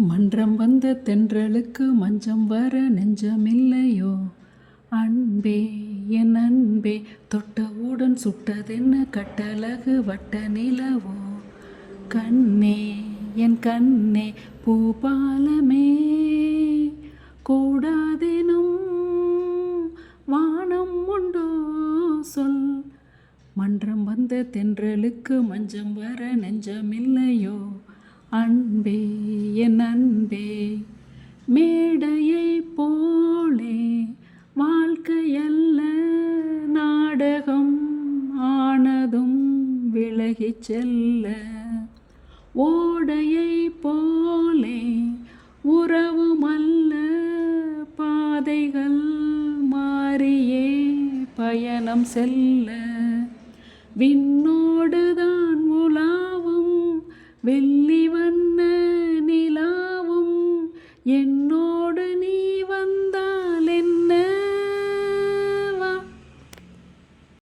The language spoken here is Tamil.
மன்றம் வந்த தென்றலுக்கு மஞ்சம் வர நெஞ்சமில்லையோ? அன்பே என் அன்பே தொட்டவுடன் சுட்டதென்ன கட்டழகு வட்ட நிலவோ? கண்ணே என் கண்ணே பூபாலமே கூடாதெனும் வானம் உண்டோ? சொல். மன்றம் வந்த தென்றலுக்கு மஞ்சம் வர நெஞ்சமில்லையோ? அன்பே நாடகம் ஆனதும் விலகி செல்ல ஓடையை போலே உறவுமல்ல பாதைகள் மாறியே பயணம் செல்ல. விண்ணோடுதான் உலாவும் வெள்ளி வண்ண நிலாவும் என்னோடு நீ